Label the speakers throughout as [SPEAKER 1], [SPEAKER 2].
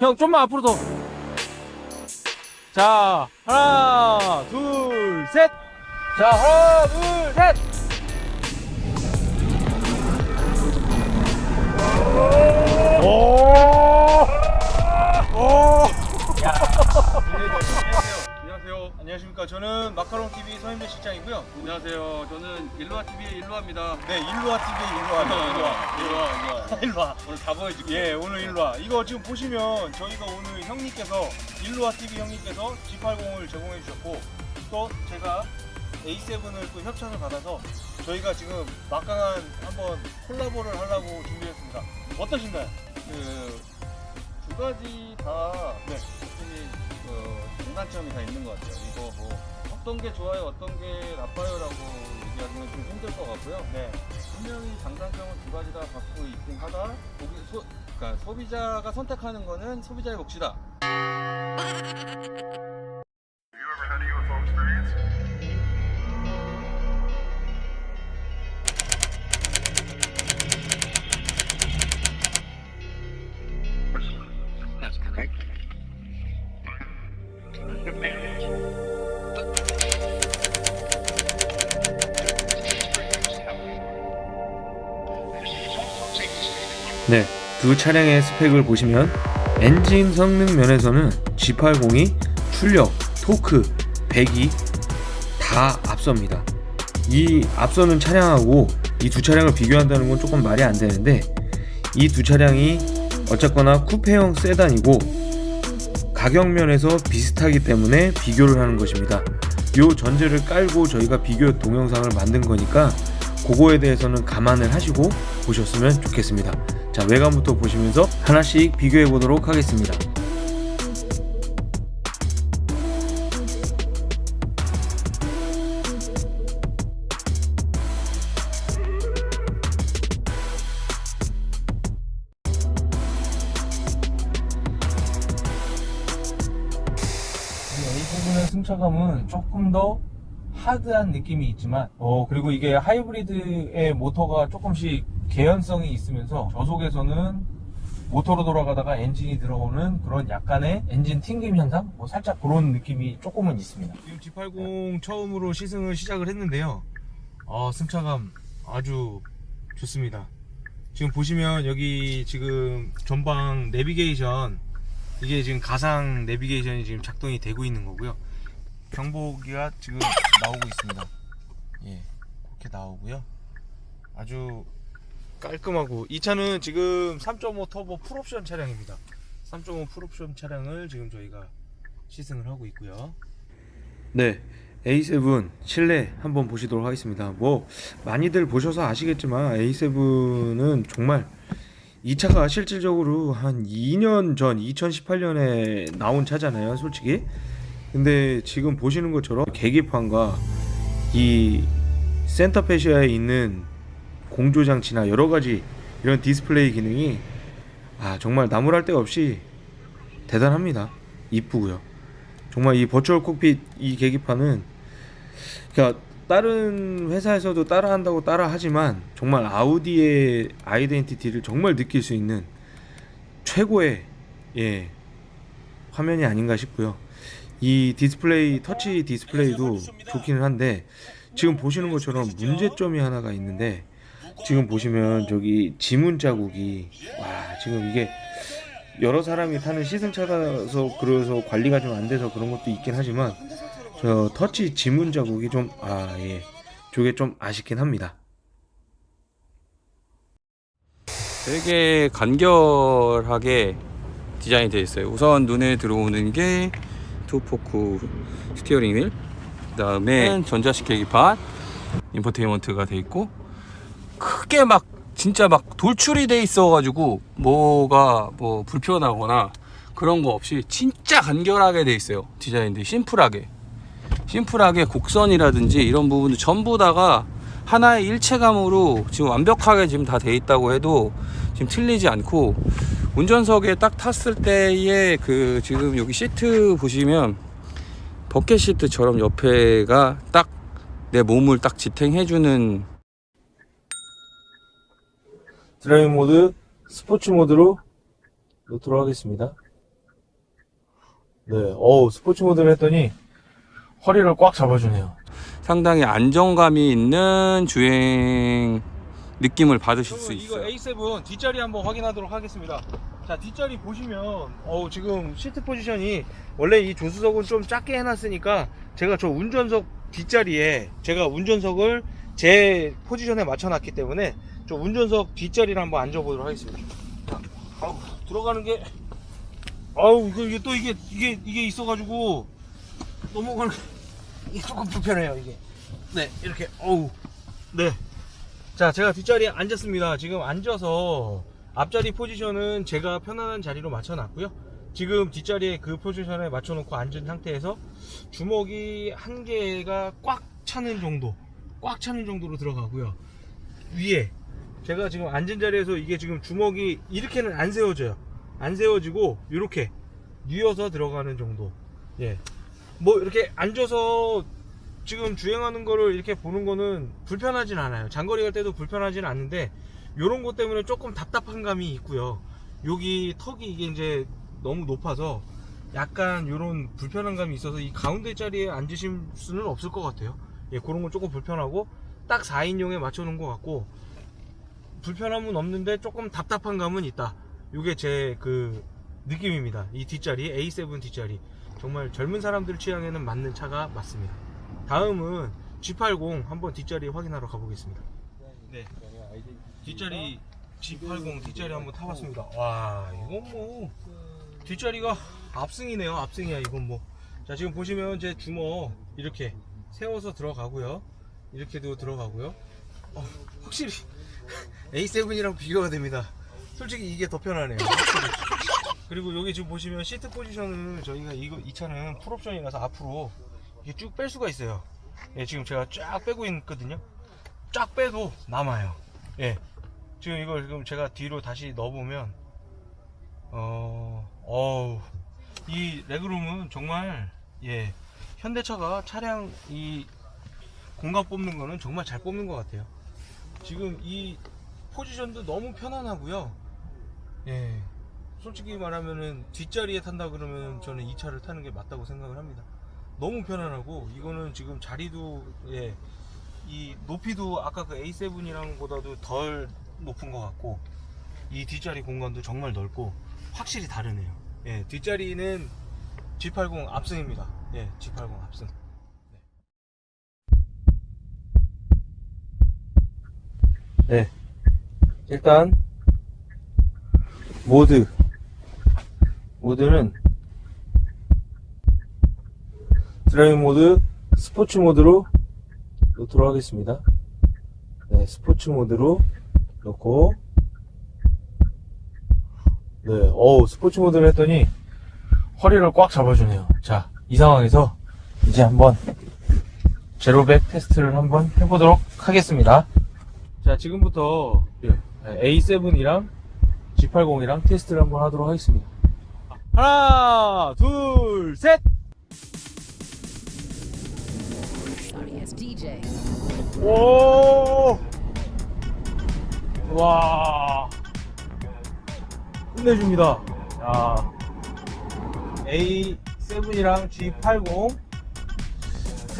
[SPEAKER 1] 형 좀만 앞으로 더. 자 하나 둘 셋. 자 하나 둘 셋.
[SPEAKER 2] 안녕하세요. 안녕하십니까. 저는 마카롱 TV 서인배 실장이고요.
[SPEAKER 3] 안녕하세요. 저는 일루아 TV의 일루아입니다.
[SPEAKER 2] 네, 일루아 TV 일루아. 일루아.
[SPEAKER 3] 일루아, 일루아.
[SPEAKER 2] 일루아.
[SPEAKER 3] 오늘 다 보여줄게요.
[SPEAKER 2] 예, 오늘 일루아. 이거 지금 보시면 저희가 오늘 형님께서 일루아 TV 형님께서 G80을 제공해 주셨고 또 제가 A7을 또 협찬을 받아서 저희가 지금 막강한 한번 콜라보를 하려고 준비했습니다. 어떠신가요?
[SPEAKER 3] 그 두 가지 다
[SPEAKER 2] 네.
[SPEAKER 3] 장단점이 다 있는 것 같아요. 이거 뭐 어떤 게 좋아요, 어떤 게 나빠요라고 얘기하기는 좀 힘들 것 같고요.
[SPEAKER 2] 네.
[SPEAKER 3] 분명히 장단점은 두 가지 다 갖고 있긴 하다. 고기, 소, 그러니까 소비자가 선택하는 거는 소비자의 몫이다.
[SPEAKER 1] 네, 두 차량의 스펙을 보시면 엔진 성능 면에서는 G80이 출력, 토크, 배기 다 앞섭니다. 이 앞서는 차량하고 이 두 차량을 비교한다는 건 조금 말이 안 되는데 이 두 차량이 어쨌거나 쿠페형 세단이고 가격 면에서 비슷하기 때문에 비교를 하는 것입니다. 요 전제를 깔고 저희가 비교 동영상을 만든 거니까 그거에 대해서는 감안을 하시고 보셨으면 좋겠습니다. 자, 외관부터 보시면서 하나씩 비교해 보도록 하겠습니다. 이 부분의 승차감은 조금 더 하드한 느낌이 있지만 어 그리고 이게 하이브리드의 모터가 조금씩 개연성이 있으면서 저속에서는 모터로 돌아가다가 엔진이 들어오는 그런 약간의 엔진 튕김 현상 뭐 살짝 그런 느낌이 조금은 있습니다 지금 G80 처음으로 시승을 시작을 했는데요 어, 승차감 아주 좋습니다 지금 보시면 여기 지금 전방 내비게이션 이게 지금 가상 내비게이션이 지금 작동이 되고 있는 거고요. 경보기가 지금 나오고 있습니다. 예, 그렇게 나오고요. 아주 깔끔하고 이 차는 지금 3.5 터보 풀옵션 차량입니다. 3.5 풀옵션 차량을 지금 저희가 시승을 하고 있고요. 네, A7 실내 한번 보시도록 하겠습니다. 뭐 많이들 보셔서 아시겠지만 A7은 정말 이 차가 실질적으로 한 2년 전 2018년에 나온 차잖아요 솔직히 근데 지금 보시는 것처럼 계기판과 이 센터페시아에 있는 공조 장치나 여러 가지 이런 디스플레이 기능이 아 정말 나무랄 데 없이 대단합니다 이쁘고요 정말 이 버추얼 콕핏 이 계기판은 그러니까 다른 회사에서도 따라한다고 따라하지만 정말 아우디의 아이덴티티를 정말 느낄 수 있는 최고의 예 화면이 아닌가 싶고요. 이 디스플레이 터치 디스플레이도 좋기는 한데 지금 보시는 것처럼 문제점이 하나가 있는데 지금 보시면 저기 지문 자국이 와 지금 이게 여러 사람이 타는 시승차라서 그래서 관리가 좀 안 돼서 그런 것도 있긴 하지만 저 터치 지문 자국이 좀 아 예 저게 좀 아쉽긴 합니다.
[SPEAKER 4] 되게 간결하게 디자인이 되어 있어요. 우선 눈에 들어오는 게 투포크 스티어링 휠, 그다음에 전자식 계기판, 인포테인먼트가 돼 있고 크게 막 진짜 막 돌출이 돼 있어가지고 뭐가 뭐 불편하거나 그런 거 없이 진짜 간결하게 돼 있어요. 디자인들이 심플하게 심플하게 곡선이라든지 이런 부분들 전부 다가 하나의 일체감으로 지금 완벽하게 지금 다 돼 있다고 해도 지금 틀리지 않고 운전석에 딱 탔을 때의 그 지금 여기 시트 보시면 버켓 시트처럼 옆에가 딱 내 몸을 딱 지탱해주는
[SPEAKER 1] 드라이브 모드 스포츠 모드로 놓도록 하겠습니다.
[SPEAKER 5] 네, 어우, 스포츠 모드를 했더니 허리를 꽉 잡아주네요.
[SPEAKER 4] 상당히 안정감이 있는 주행 느낌을 받으실 수 있어요.
[SPEAKER 1] 이거 A7 뒷자리 한번 확인하도록 하겠습니다. 자 뒷자리 보시면 어우 지금 시트 포지션이 원래 이 조수석은 좀 작게 해놨으니까 제가 저 운전석 뒷자리에 제가 운전석을 제 포지션에 맞춰놨기 때문에 저 운전석 뒷자리를 한번 앉아보도록 하겠습니다. 자, 아우, 들어가는 게 아우 이게 또 이게 이게 이게 있어가지고 넘어가는 게 조금 불편해요 이게. 네 이렇게 어우 네. 자, 제가 뒷자리에 앉았습니다. 지금 앉아서 앞자리 포지션은 제가 편안한 자리로 맞춰놨고요. 지금 뒷자리에 그 포지션에 맞춰놓고 앉은 상태에서 주먹이 한 개가 꽉 차는 정도, 꽉 차는 정도로 들어가고요. 위에 제가 지금 앉은 자리에서 이게 지금 주먹이 이렇게는 안 세워져요. 안 세워지고 이렇게 뉘어서 들어가는 정도. 예. 뭐 이렇게 앉아서 지금 주행하는 거를 이렇게 보는 거는 불편하진 않아요. 장거리 갈 때도 불편하진 않는데 요런 것 때문에 조금 답답한 감이 있고요. 여기 턱이 이게 이제 너무 높아서 약간 요런 불편한 감이 있어서 이 가운데 자리에 앉으실 수는 없을 것 같아요. 예, 그런 건 조금 불편하고 딱 4인용에 맞춰 놓은 것 같고 불편함은 없는데 조금 답답한 감은 있다. 요게 제 그 느낌입니다. 이 뒷자리 A7 뒷자리 정말 젊은 사람들 취향에는 맞는 차가 맞습니다. 다음은 G80 한번 뒷자리 확인하러 가보겠습니다. 네. 뒷자리 G80 뒷자리 한번 타봤습니다. 와, 이건 뭐 뒷자리가 압승이네요. 압승이야, 이건 뭐. 자, 지금 보시면 제 주먹 이렇게 세워서 들어가고요. 이렇게도 들어가고요. 어, 확실히 A7이랑 비교가 됩니다. 솔직히 이게 더 편하네요. 그리고 여기 지금 보시면 시트 포지션을 저희가 이거 이 차는 풀옵션이라서 앞으로 이게 쭉 뺄 수가 있어요. 예, 지금 제가 쫙 빼고 있거든요. 쫙 빼도 남아요. 예. 지금 이걸 지금 제가 뒤로 다시 넣어보면, 어, 어우, 이 레그룸은 정말, 예, 현대차가 차량 이 공간 뽑는 거는 정말 잘 뽑는 것 같아요. 지금 이 포지션도 너무 편안하고요. 예. 솔직히 말하면은 뒷자리에 탄다 그러면 저는 이 차를 타는 게 맞다고 생각을 합니다. 너무 편안하고 이거는 지금 자리도 예, 이 높이도 아까 그 A7이랑 보다도 덜 높은 것 같고 이 뒷자리 공간도 정말 넓고 확실히 다르네요. 예, 뒷자리는 G80 압승입니다. 예, G80 압승. 네. 일단 모드. 모드는 드라이브 모드 스포츠 모드로 놓도록 하겠습니다. 네 스포츠 모드로 놓고. 네 어우 스포츠 모드를 했더니 허리를 꽉 잡아주네요. 자 이 상황에서 이제 한번 제로백 테스트를 한번 해보도록 하겠습니다 자 지금부터 A7이랑 G80이랑 테스트를 한번 하도록 하겠습니다 하나 둘셋.
[SPEAKER 5] 오! 와. 끝내줍니다. 야. A7이랑 G80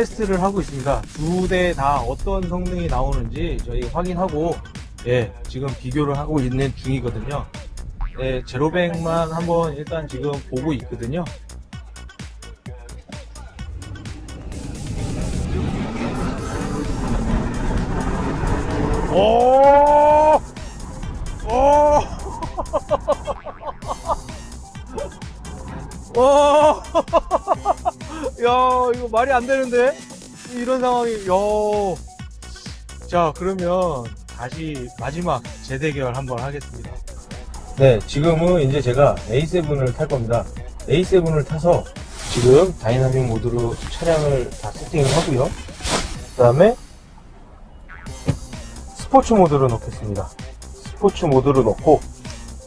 [SPEAKER 5] 테스트를 하고 있습니다. 두 대 다 어떤 성능이 나오는지 저희 확인하고, 예, 지금 비교를 하고 있는 중이거든요. 네, 제로백만 한번 일단 지금 보고 있거든요. 오! 오! 와! 야, 이거 말이 안 되는데? 이런 상황이, 야. 자, 그러면 다시 마지막 재대결 한번 하겠습니다. 네, 지금은 이제 제가 A7을 탈 겁니다. A7을 타서 지금 다이나믹 모드로 차량을 다 세팅을 하고요. 그 다음에 스포츠 모드로 넣겠습니다. 스포츠 모드로 넣고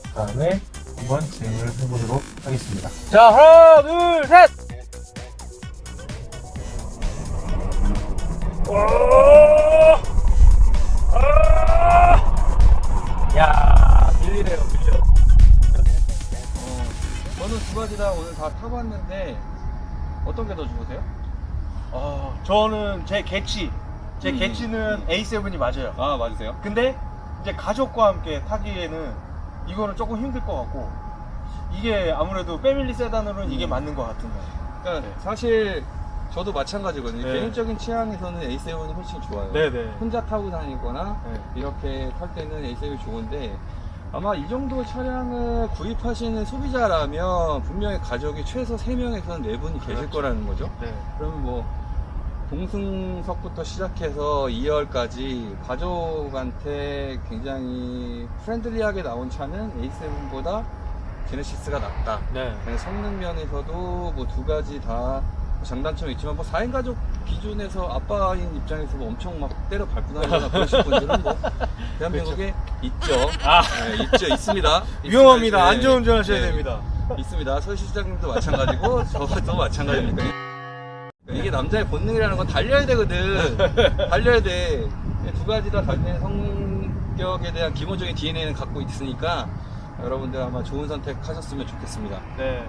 [SPEAKER 5] 그 다음에 한번 진행을 해보도록 하겠습니다. 자 하나 둘 셋. 야 밀리네요 밀려.
[SPEAKER 3] 저는 두 가지 다 오늘
[SPEAKER 4] 다 타봤는데 어떤 게 더 좋으세요?
[SPEAKER 1] 아, 저는 제 개치, 제
[SPEAKER 4] 음,
[SPEAKER 1] 개치는
[SPEAKER 4] 음.
[SPEAKER 1] A7이 맞아요.
[SPEAKER 4] 아 맞으세요?
[SPEAKER 1] 근데 이제 가족과 함께 타기에는 이거는 조금 힘들 것 같고 이게 아무래도 패밀리 세단으로는 이게
[SPEAKER 4] 음.
[SPEAKER 1] 맞는 것 같은 거예요.
[SPEAKER 4] 그러니까
[SPEAKER 1] 네.
[SPEAKER 4] 사실 저도 마찬가지거든요.
[SPEAKER 1] 네.
[SPEAKER 4] 개인적인 취향에서는 A7이 훨씬 좋아요.
[SPEAKER 1] 네네.
[SPEAKER 4] 혼자 타고 다니거나
[SPEAKER 1] 네.
[SPEAKER 4] 이렇게 탈 때는 A7이 좋은데 아마 이 정도 차량을 구입하시는 소비자라면 분명히 가족이 최소 3명에서 4분이 계실
[SPEAKER 1] 그렇죠.
[SPEAKER 4] 거라는 거죠.
[SPEAKER 1] 네.
[SPEAKER 4] 그러면 뭐 동승석부터 시작해서 2열까지 가족한테 굉장히 프렌들리하게 나온 차는 A7보다 제네시스가 낫다.
[SPEAKER 1] 네.
[SPEAKER 4] 성능 면에서도 뭐 두 가지 다 장단점이 있지만 뭐 4인 가족 기준에서 아빠인 입장에서 뭐 엄청 막 때려 밟고 다니거나 그러실 분들은 뭐 대한민국에 있죠.
[SPEAKER 1] 아.
[SPEAKER 4] 네, 있죠. 있습니다.
[SPEAKER 1] 위험합니다.
[SPEAKER 4] 네.
[SPEAKER 1] 안전 운전 하셔야
[SPEAKER 4] 네.
[SPEAKER 1] 됩니다.
[SPEAKER 4] 있습니다. 서 실장님도 마찬가지고 저도 마찬가지입니다. 이게 남자의 본능이라는 건 달려야 되거든. 달려야 돼. 두 가지 다 달리는 성격에 대한 기본적인 DNA는 갖고 있으니까 여러분들 아마 좋은 선택 하셨으면 좋겠습니다.
[SPEAKER 1] 네.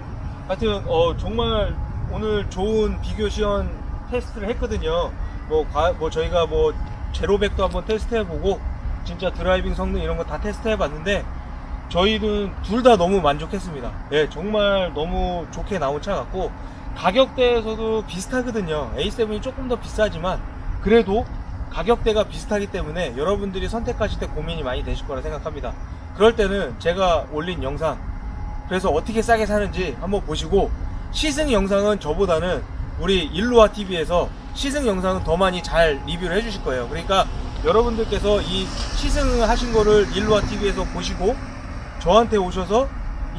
[SPEAKER 1] 하여튼 어, 정말 오늘 좋은 비교 시연 테스트를 했거든요. 뭐, 과- 뭐 저희가 뭐 제로백도 한번 테스트해보고 진짜 드라이빙 성능 이런 거 다 테스트해봤는데 저희는 둘 다 너무 만족했습니다. 예, 정말 너무 좋게 나온 차 같고 가격대에서도 비슷하거든요. A7이 조금 더 비싸지만 그래도 가격대가 비슷하기 때문에 여러분들이 선택하실 때 고민이 많이 되실 거라 생각합니다. 그럴 때는 제가 올린 영상 그래서 어떻게 싸게 사는지 한번 보시고 시승 영상은 저보다는 우리 일루아 TV에서 시승 영상은 더 많이 잘 리뷰를 해주실 거예요. 그러니까 여러분들께서 이 시승을 하신 거를 일루아 TV에서 보시고 저한테 오셔서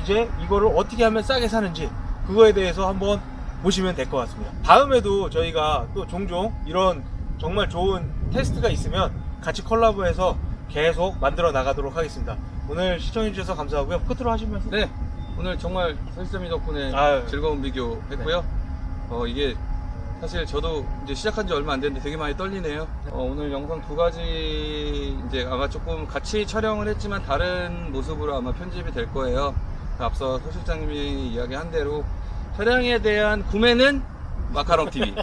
[SPEAKER 1] 이제 이거를 어떻게 하면 싸게 사는지 그거에 대해서 한번 보시면 될 것 같습니다. 다음에도 저희가 또 종종 이런 정말 좋은 테스트가 있으면 같이 콜라보해서 계속 만들어 나가도록 하겠습니다. 오늘 시청해주셔서 감사하고요. 끝으로 하시면서.
[SPEAKER 4] 네, 오늘 정말 설쌤이 덕분에
[SPEAKER 1] 아유.
[SPEAKER 4] 즐거운 비교 했고요. 어, 이게 사실 저도 이제 시작한 지 얼마 안 됐는데 되게 많이 떨리네요. 어, 오늘 영상 두 가지 이제 아마 조금 같이 촬영을 했지만 다른 모습으로 아마 편집이 될 거예요. 앞서 소 실장님이 이야기한 대로 차량에 대한 구매는 마카롱 TV,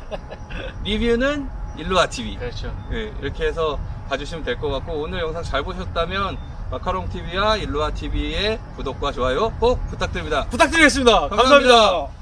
[SPEAKER 4] 리뷰는 일루아 TV.
[SPEAKER 1] 그렇죠.
[SPEAKER 4] 예, 이렇게 해서 봐주시면 될 것 같고 오늘 영상 잘 보셨다면 마카롱 TV와 일루아 TV의 구독과 좋아요 꼭 부탁드립니다.
[SPEAKER 1] 부탁드리겠습니다
[SPEAKER 4] 감사합니다.
[SPEAKER 1] 감사합니다.